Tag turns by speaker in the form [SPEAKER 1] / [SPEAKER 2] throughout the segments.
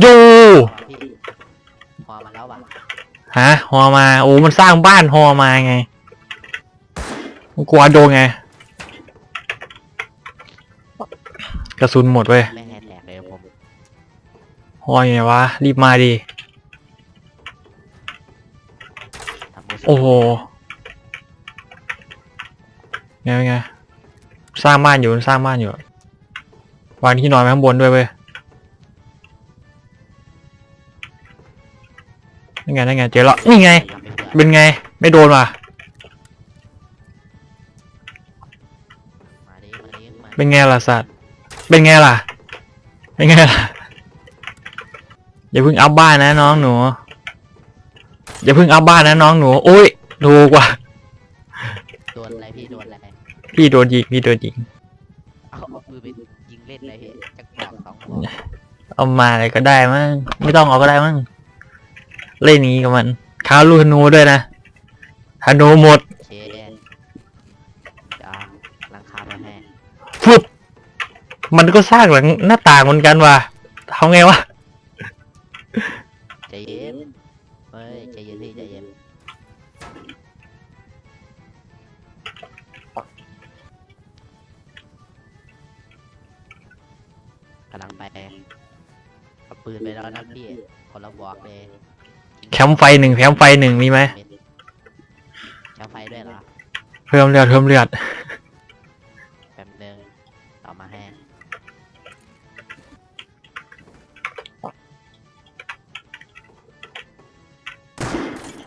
[SPEAKER 1] อยู่
[SPEAKER 2] พี่พอมาแล้วว่ะ
[SPEAKER 1] ฮะฮอมาโอ้มันสร้างบ้านฮอมาไงมันกลัวโดนไง กระสุนหมดเว้ย
[SPEAKER 2] ไม่ให้แตกเลยผม
[SPEAKER 1] ฮอยังไงวะ รีบมาดิ
[SPEAKER 2] ทำมื
[SPEAKER 1] โอ้โหไงไง สร้างบ้านอยู่สร้างบ้านอยู่วางที่นอนไว้ข้างบนด้วยเว้ย นี่ไงนี่ไงเจอแล้วนี่ไง
[SPEAKER 2] ทำไม่เบื่อ
[SPEAKER 1] เป็นไง ไม่โดนว่ะ
[SPEAKER 2] มาดิมาดิมา
[SPEAKER 1] เป็นไงล่ะสัตว์เป็นไงล่ะเป็นไงล่ะอย่าเพิ่งอัพบ้านนะน้องหนูอย่าเพิ่งอัพบ้านนะน้องหนูโอ้ยถูกว่ะ
[SPEAKER 2] โดนอะไรพี่โดนอะไร
[SPEAKER 1] พี่โดนยิงพี่โดนยิง
[SPEAKER 2] เอาเอาปืนไปยิงเล่นเลยพี่จักบอกสองบอก
[SPEAKER 1] เอามาอะไรก็ได้มั้งไม่ต้องเอาก็ได้มั้ง เล่นนี้กับมันค้าลูกธนูด้วยนะธนูหมด
[SPEAKER 2] โอเคเดี๋ยวหลังคาไปให้
[SPEAKER 1] ฟึบมันก็สร้างหลังหน้าต่างเหมือนกันว่ะทำไงวะ
[SPEAKER 2] ใจเย็นเฮ้ยใจเย็นพี่ใจเย็นกำลังไปเอาปืนไปแล้วนะพี่คนละบอกเลย
[SPEAKER 1] แคมป์ไฟหนึ่งแคมป์ไฟหนึ่งมีไหม
[SPEAKER 2] แคมป์ไฟด้วยเหรอ
[SPEAKER 1] เพิ่มเลือดเพิ่มเลือด
[SPEAKER 2] แป๊บนึงต่อมาให้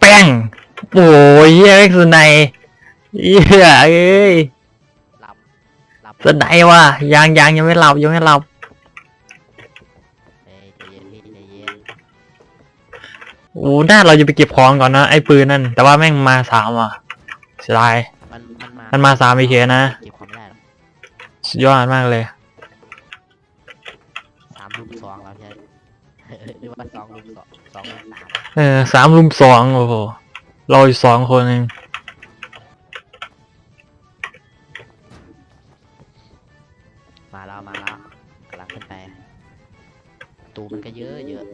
[SPEAKER 1] แป้งโอ้ยเฮียแม่งสไนด์เฮียเอ้ย
[SPEAKER 2] หลับหลับ
[SPEAKER 1] สไนด์ว่ะยังยังยังไม่หลับยังไม่หลับ โอ้หน้าเราจะไปเก็บของก่อนนะไอ้ปืนนั่น แต่ว่าแม่งมาสามว่ะเสียดาย
[SPEAKER 2] มันมันมา
[SPEAKER 1] มันมาสามไอเคนะ
[SPEAKER 2] เก็บความไม่ได้หรอก
[SPEAKER 1] สุดยอดมากเลย
[SPEAKER 2] สามลุมสองแล้วใช่หรือว่าสองลุมสองสองลุมสาม
[SPEAKER 1] เออสามรุมสองโอ้โห เราอยู่สองคนเอง
[SPEAKER 2] มาแล้วมาแล้วกำลังขึ้นไปประตูมันก็เยอะเยอะ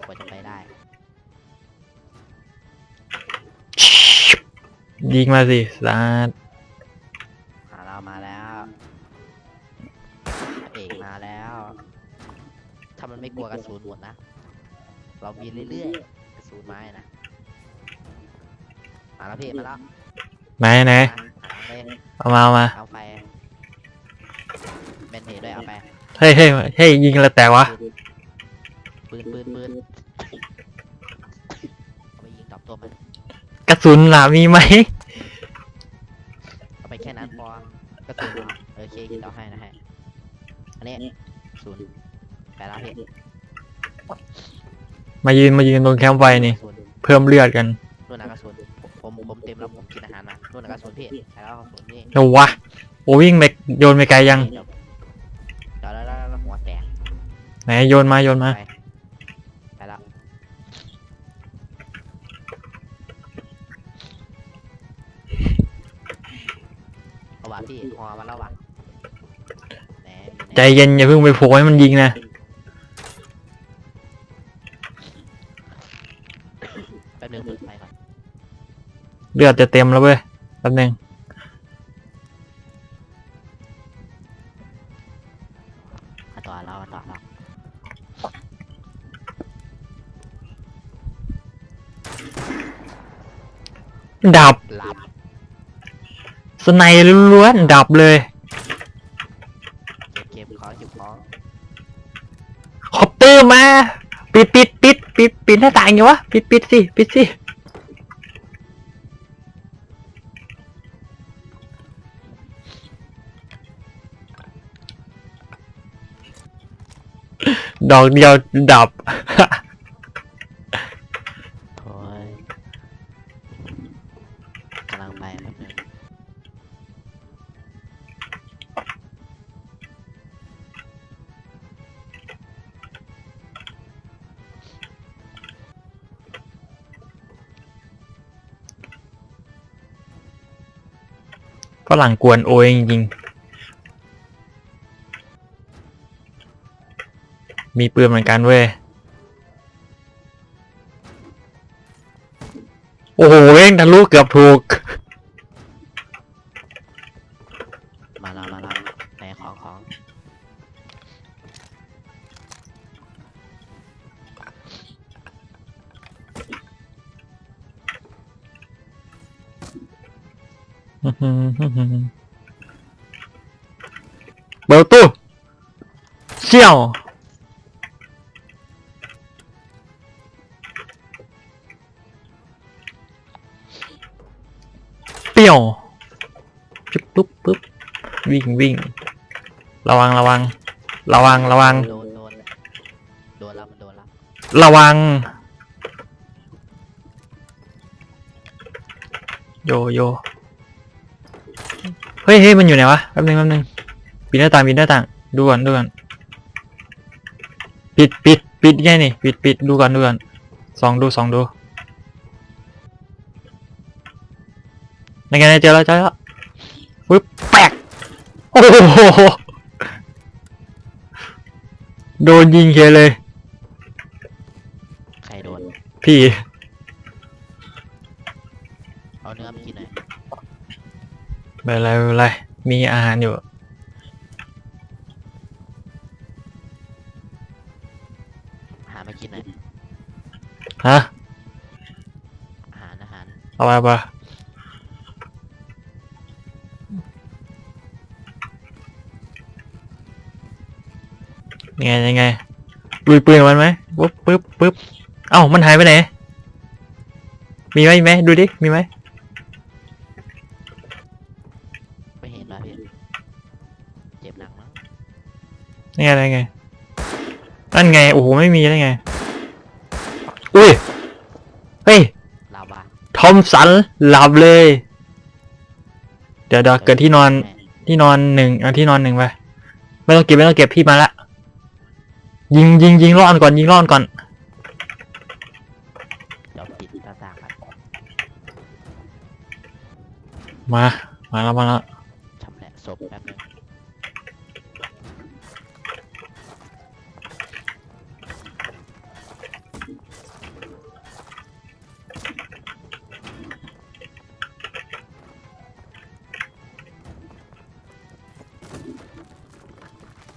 [SPEAKER 1] ยิงมาสิสาด
[SPEAKER 2] มาแล้วมาแล้วพระเอกมาแล้วถ้ามันไม่กลัวกระสุนหมดนะ เราบินเรื่อยๆกระสุนไม้นะมาแล้วพี่มาแล้ว
[SPEAKER 1] ไหนไหน
[SPEAKER 2] มาหาเลย
[SPEAKER 1] เอามาเอามา
[SPEAKER 2] เอาไปเป็นเหตุด้วยเอาไป
[SPEAKER 1] เฮ้ยเฮ้ยเฮ้ยยิงอะไรแตกวะ
[SPEAKER 2] ปืนปืนปืนเอาไปยิงตอบตัวมัน
[SPEAKER 1] กระสุนล่ะมีไหม
[SPEAKER 2] เอาไปแค่นั้นพอก็ตัวโอเคคิดเอาให้นะฮะอันนี้ศูนย์ไปแล้วพี่
[SPEAKER 1] มายืนมายืนตรงแคมป์ไฟนี่
[SPEAKER 2] ศูนย์
[SPEAKER 1] เพิ่มเลือดกัน
[SPEAKER 2] นู่นนะกระสุนผมผมเต็มแล้วผมกินอาหารนะนู่นนะกระสุนพี่ไปแล้วกระสุนนี่
[SPEAKER 1] เดี๋ยววะโอ้วิ่งไปโยนไปไกลยัง
[SPEAKER 2] เดี๋ยวเดี๋ยวแล้วแล้วแล้วหัวแตก
[SPEAKER 1] ไหนโยนมาโยนมา
[SPEAKER 2] ไปไป เย็น
[SPEAKER 1] อย่าเพิ่งไปโผล่ให้มันยิงนะ
[SPEAKER 2] แป๊บนึงเปิดไฟก่อน
[SPEAKER 1] เลือดจะเต็มแล้วเว้ยแป๊บนึง
[SPEAKER 2] มาต่อเรามาต่อเรา
[SPEAKER 1] ดับ
[SPEAKER 2] หลับ
[SPEAKER 1] สไนด์ล้วนๆดับเลย ตื้อมา ปิดปิดปิดปิดปิดหน้าต่างอยู่วะปิดปิดสิปิดสิดอกเดียวดับ
[SPEAKER 2] หลัง
[SPEAKER 1] กวนโอยจริงมีปืนเหมือนกันเว้ย โอ้โหเอ
[SPEAKER 2] งทะลุเกือบถูก
[SPEAKER 1] เปิดประตู้เชี่ยวเปรี้ยวปึ๊บปึ๊บปึ๊บวิ่งวิ่ง ระวังระวัง ระวังระวัง
[SPEAKER 2] โดนโดนโดนแล้วมันโดนแล้ว
[SPEAKER 1] ระวัง โยโย เฮ้ยเฮ้ยมันอยู่ไหนวะแป๊บนึงแป๊บนึงปิดหน้าต่างปิดหน้าต่างดูก่อนดูก่อนปิดปิดปิดไงนี่ปิดปิดดูก่อนดูก่อนสองดูสองดูยังไงเจอแล้วเจอแล้วปึ๊บแปกโอ้โหโดนยิงเฉยเลย
[SPEAKER 2] ใครโดน
[SPEAKER 1] พี่ เป็นไรไม่เป็นไรมีอาหารอยู่
[SPEAKER 2] หามากินหน่อย
[SPEAKER 1] ฮะ
[SPEAKER 2] อาหารอาหาร
[SPEAKER 1] เอาไปเอาไปยังไงยังไงลุยปืนกับมันไหมปุ๊บปุ๊บปุ๊บเอ้ามันหายไปไหน มีไหมมีไหมดูดิ มีไหม
[SPEAKER 2] ไม่
[SPEAKER 1] ยังไงยังไงนั่นไง โอ้โห ไม่มีได้ไง อุ้ย เฮ้ย
[SPEAKER 2] ลาวา
[SPEAKER 1] ทอมสัน หลับเลย เดี๋ยวเดี๋ยวเกิดที่นอน
[SPEAKER 2] แม่
[SPEAKER 1] ที่นอนหนึ่งเอาที่นอนหนึ่งไป ไม่ต้องเก็บไม่ต้องเก็บพี่มาละ ยิงยิงยิงรอดก่อนยิงรอดก่อน
[SPEAKER 2] เดี๋ยวปิดหน้าต่างก่อน
[SPEAKER 1] มา มาแล้วมาแล้ว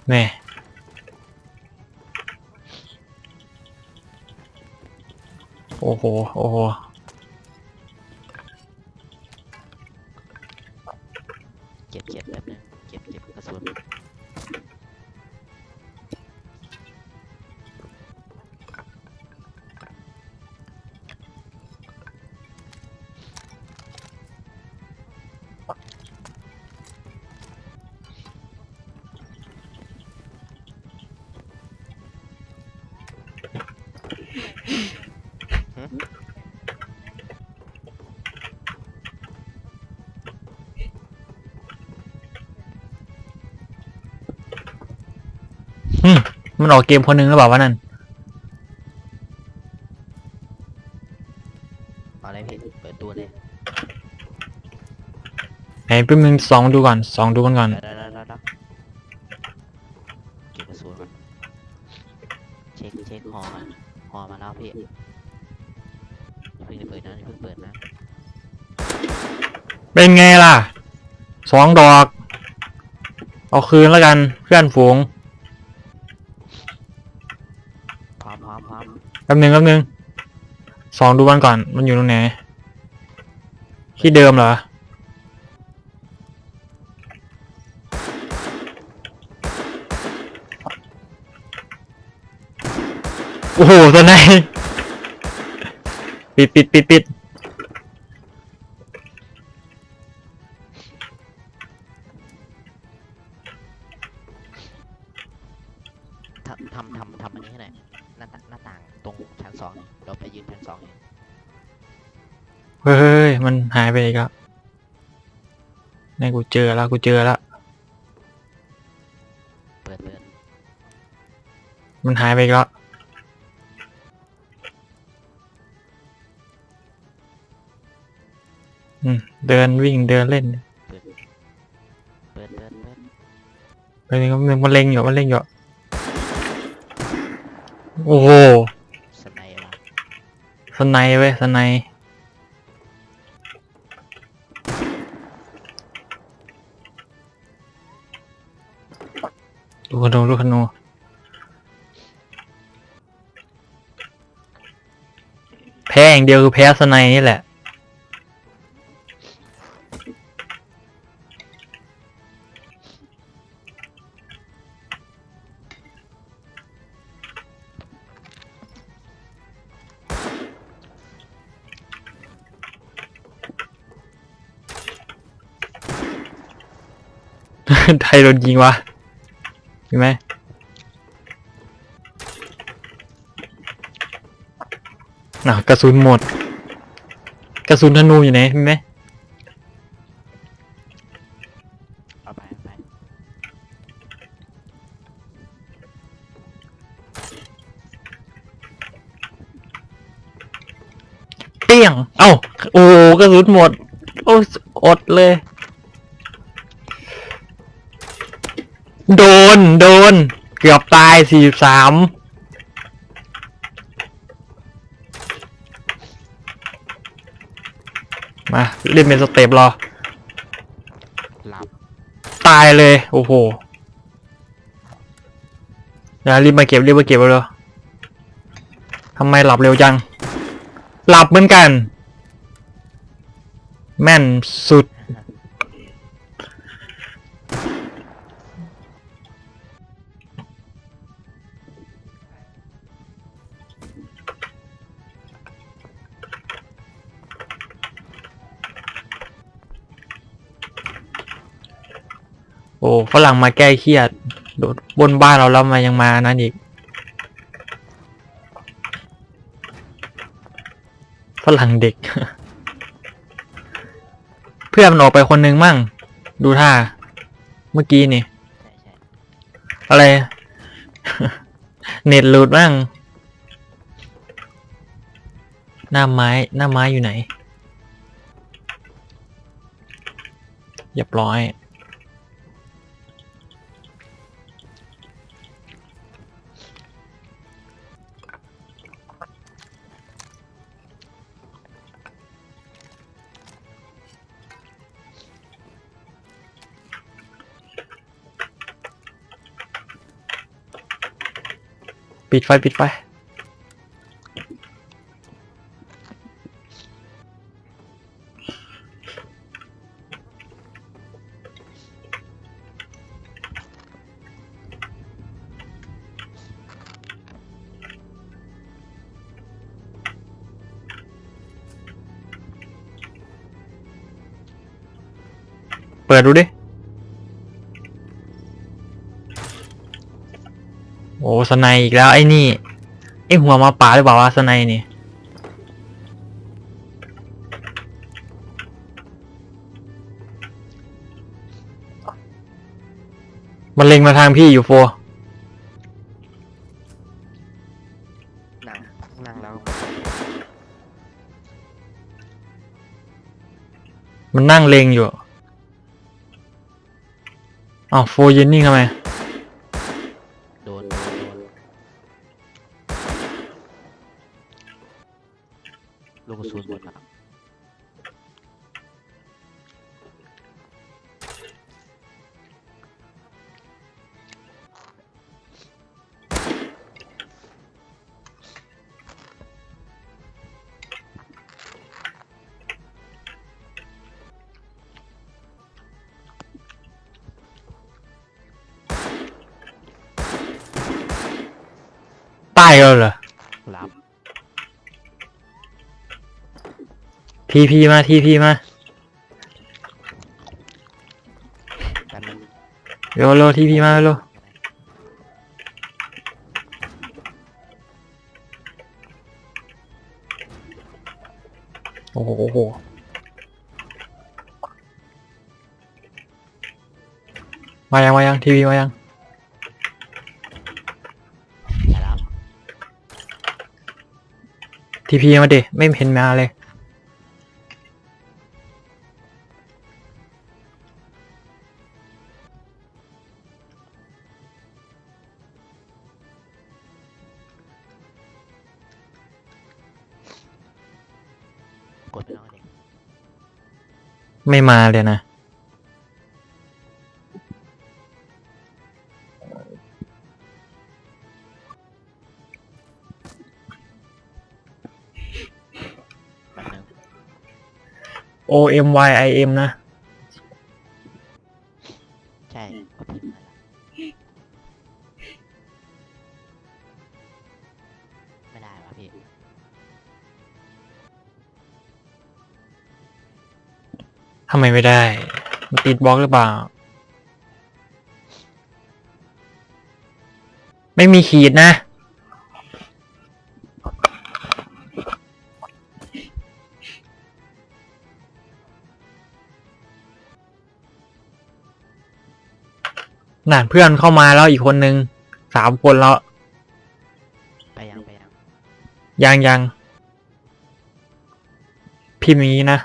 [SPEAKER 2] แม่
[SPEAKER 1] โอ้โมันออกเกมคนหนึ่งหรือเปล่าวะนั่น
[SPEAKER 2] เอาอะไรพี่เปิดตัวเลย
[SPEAKER 1] ไหนแป๊บนึงสองดูก่อนสองดูกันก่อน
[SPEAKER 2] เดี๋ยวเดี๋ยวเดี๋ยวเดี๋ยวเก็บกระสุนก่อนเช็คเช็คฮอก่อนฮอมาแล้วพี่อย่าเพิ่งเปิดนะอย่าเพิ่งเปิดนะ
[SPEAKER 1] เป็นไงล่ะสองดอก เอาคืนแล้วกันเพื่อนฝูง
[SPEAKER 2] พร้อมพร้อมพร้อม
[SPEAKER 1] แป๊บนึงแป๊บนึงสองดูมันก่อน มันอยู่ตรงไหน ที่เดิมเหรอ โอ้โหตัวไหนปิดปิดปิดปิด
[SPEAKER 2] เฮ้
[SPEAKER 1] ย มันหายไปอีกแล้วนี่กูเจอแล้วกูเจอแล้ว
[SPEAKER 2] เปิดเปิด
[SPEAKER 1] มันหายไปอีกแล้วอืมเดินวิ่งเดินเล่น
[SPEAKER 2] เปิดเปิดเปิด
[SPEAKER 1] ไปนึงก็มันเล็งอยู่มันเล็งอยู่โอ้โห
[SPEAKER 2] สไนเปอร์
[SPEAKER 1] สไนเว้ยสไน ลูกขนูลูกขนูแพ้อย่างเดียวคือแพ้สไนนี่แหละ ไทยโดนยิงวะ มีไหมน่ะกระสุนหมด กระสุนธนูอยู่ไหนมีไหม
[SPEAKER 2] เอาไปเอาไป
[SPEAKER 1] เปี้ยง เอ้า โอ้กระสุนหมด โอ้อดเลย โดน โดน เกือบตายสี่สามมาเล่นเป็นสเต็ปรอ
[SPEAKER 2] หลับ
[SPEAKER 1] ตายเลย โอ้โหเดี๋ยวรีบมาเก็บรีบมาเก็บเอาเลยทำไมหลับเร็วจัง หลับเหมือนกัน แม่นสุด อ้ฝรั่งมาแก้เครียดโดดบนบ้านเราแล้วมายังมานั่นอีกฝรั่งเด็ก เพื่อนมันออกไปคนหนึ่งมั่ง ดูท่า เมื่อกี้นี่ อะไร เน็ตหลุดบ้างหน้าไม้ หน้าไม้อยู่ไหนเรียบร้อย ปิดไฟปิดไฟ เปิดดูดิ อ้สไนอีกแล้วไอ้นี่ไอ้หัวหมาป่าหรือเปล่าวะสไนนี่มันเล็งมาทางพี่อยู่โฟ
[SPEAKER 2] นั่งนั่งแล้ว
[SPEAKER 1] มันนั่งเล็งอยู่อ้าวโฟยืนนิ่งทำไม ตายแล้วเหรอ
[SPEAKER 2] หลับ
[SPEAKER 1] ทีพีมาทีพีมา
[SPEAKER 2] กันนึง
[SPEAKER 1] เร็วเร็วทีพีมาเร็วโอ้โหโอ้โหมายังมายังทีวีมายัง ทีพีมาดิไม่เห็นมาเลย
[SPEAKER 2] กดไปแล้วเด็ก
[SPEAKER 1] ไม่มาเลยนะ O M Y I M นะ
[SPEAKER 2] ใช่ก็พิมพ์นั่นแหละไม่ได้วะพี่
[SPEAKER 1] ทำไมไม่ได้มันติดบล็อกหรือเปล่า ไม่มีขีดนะ น่านเพื่อนเข้ามาแล้วอีกคนนึงสามคนแล้ว
[SPEAKER 2] ไปยังไปยัง
[SPEAKER 1] ยังยังพิมพ์อย่างนี้นะ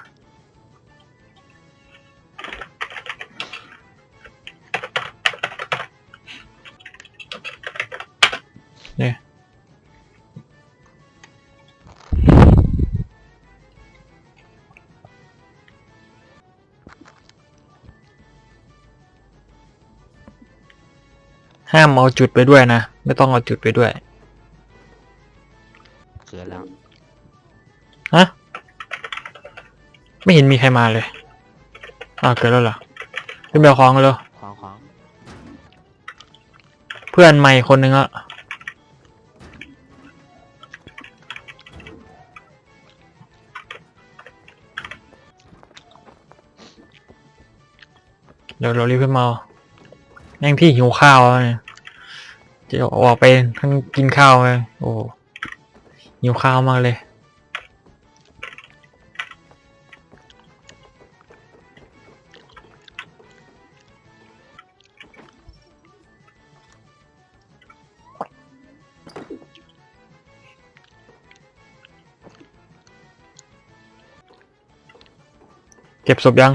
[SPEAKER 1] ห้ามเอาจุดไปด้วยนะ ไม่ต้องเอาจุดไปด้วย
[SPEAKER 2] เกินแล้ว
[SPEAKER 1] ฮะ ไม่เห็นมีใครมาเลยอ้าวเกิดแล้วเหรอขึ้นไปเอาของกันเลย
[SPEAKER 2] ของของ
[SPEAKER 1] เพื่อนใหม่คนนึงอะเดี๋ยวเรารีบขึ้นมาเอา แม่งพี่หิวข้าวแล้วเนี่ยจะออกไปทั้งกินข้าวเลยโอ้หิวข้าวมากเลยเก็บศพยัง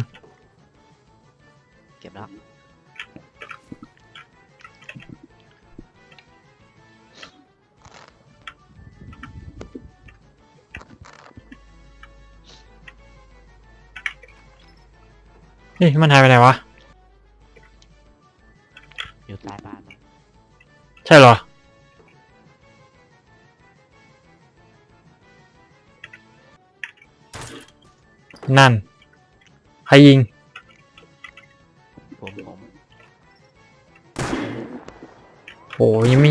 [SPEAKER 1] นี่มันหายไปไหนวะ
[SPEAKER 2] อยู่ใต้บ้านมั้ง
[SPEAKER 1] ใช่เหรอ นั่น ใครยิง
[SPEAKER 2] ผมผม
[SPEAKER 1] โอ้ยังไม่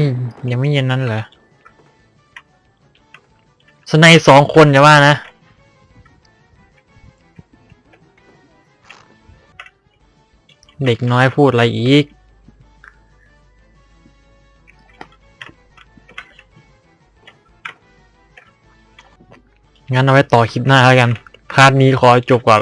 [SPEAKER 1] ยังไม่เย็นนั้นเหรอสไนด์สองคนอย่าว่านะ เด็กน้อยพูดอะไรอีก งั้นเอาไว้ต่อคลิปหน้าแล้วกัน พาร์ทนี้ขอจบก่อน